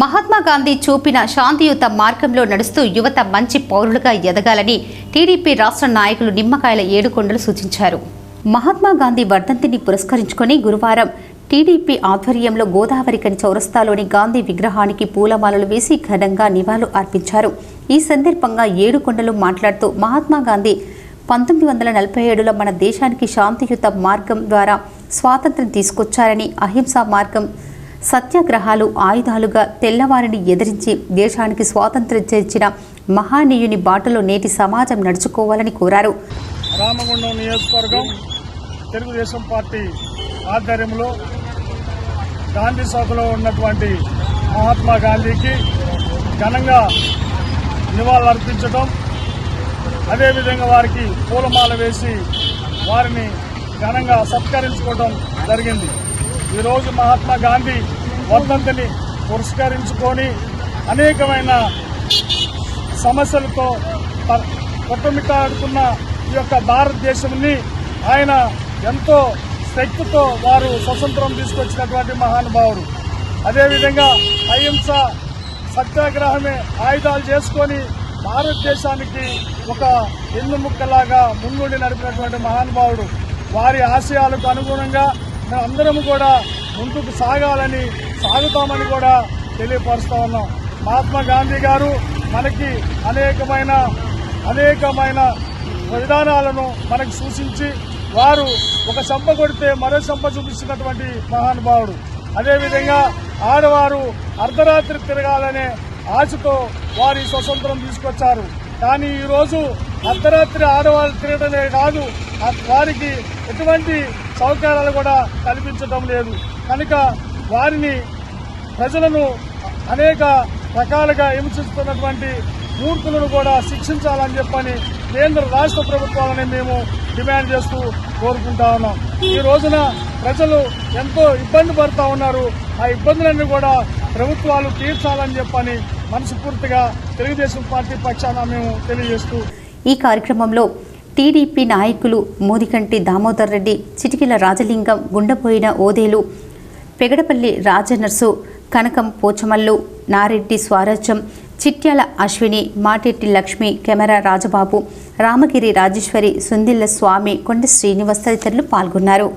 మహాత్మా గాంధీ చూపిన శాంతియుత మార్గంలో నడుస్తూ యువత మంచి పౌరులుగా ఎదగాలని టీడీపీ రాష్ట్ర నాయకులు నిమ్మకాయల ఏడుకొండలు సూచించారు. మహాత్మా గాంధీ వర్ధంతిని పురస్కరించుకొని గురువారం టీడీపీ ఆధ్వర్యంలో గోదావరికని చౌరస్తాలోని గాంధీ విగ్రహానికి పూలమాలలు వేసి ఘనంగా నివాళులు అర్పించారు. ఈ సందర్భంగా ఏడుకొండలు మాట్లాడుతూ మహాత్మా గాంధీ పంతొమ్మిది వందల నలభై ఏడులో మన దేశానికి శాంతియుత మార్గం ద్వారా స్వాతంత్ర్యం తీసుకొచ్చారని అహింసా మార్గం సత్యాగ్రహాలు ఆయుధాలుగా తెల్లవారిని ఎదిరించి దేశానికి స్వాతంత్ర్యం తెచ్చిన మహానీయుని బాటలో నేటి సమాజం నడుచుకోవాలని కోరారు. రామగుండం నియోజకవర్గం తెలుగుదేశం పార్టీ ఆధ్వర్యంలో గాంధీ సభలో ఉన్నటువంటి మహాత్మా గాంధీకి ఘనంగా నివాళులర్పించడం అదేవిధంగా వారికి పూలమాల వేసి వారిని ఘనంగా సత్కరించుకోవడం జరిగింది. ఈరోజు మహాత్మా గాంధీ వర్ధంతిని పురస్కరించుకొని అనేకమైన సమస్యలతో కొట్టుమిట్టాడుతున్న ఈ యొక్క భారతదేశంని ఆయన ఎంతో శక్తితో వారు స్వతంత్రం తీసుకొచ్చినటువంటి మహానుభావుడు. అదేవిధంగా అహింస సత్యాగ్రహమే ఆయుధాలు చేసుకొని భారతదేశానికి ఒక ఎన్ను ముక్కలాగా ముందుండి నడిపినటువంటి మహానుభావుడు. వారి ఆశయాలకు అనుగుణంగా అందరం కూడా ముందుకు సాగాలని సాగుతామని కూడా తెలియపరుస్తా ఉన్నాం. మహాత్మా గాంధీ గారు మనకి అనేకమైన అనేకమైన విధానాలను మనకు సూచించి వారు ఒక చెంప కొడితే మరో చెంప చూపిస్తున్నటువంటి మహానుభావుడు. అదేవిధంగా ఆడవారు అర్ధరాత్రి తిరగాలనే ఆశతో వారి స్వతంత్రం తీసుకొచ్చారు. కానీ ఈరోజు అర్ధరాత్రి ఆడవాళ్ళు తిరగడమే కాదు వారికి ఎటువంటి సౌకర్యాలు కూడా కల్పించడం లేదు. కనుక వారిని ప్రజలను అనేక రకాలుగా హింసిస్తున్నటువంటి మూర్ఖులను కూడా శిక్షించాలని చెప్పని కేంద్ర రాష్ట్ర ప్రభుత్వాలని మేము డిమాండ్ చేస్తూ కోరుకుంటా ఉన్నాం. ఈ రోజున ప్రజలు ఎంతో ఇబ్బంది పడుతూ ఉన్నారు. ఆ ఇబ్బందులన్నీ కూడా ప్రభుత్వాలు తీర్చాలని చెప్పని మనస్ఫూర్తిగా తెలుగుదేశం పార్టీ పక్షాన మేము తెలియజేస్తూ ఈ కార్యక్రమంలో టీడీపీ నాయకులు మోదికంటి దామోదర్ రెడ్డి చిటికిల రాజలింగం గుండెపోయిన ఓదేలు పెగడపల్లి రాజనర్సు కనకం పోచమల్లు నారెడ్డి స్వారాజ్యం చిట్యాల అశ్విని మాటెట్టి లక్ష్మి కెమెరా రాజబాబు రామగిరి రాజేశ్వరి సుందిల్ల స్వామి కొండ శ్రీనివాస్ తదితరులు పాల్గొన్నారు.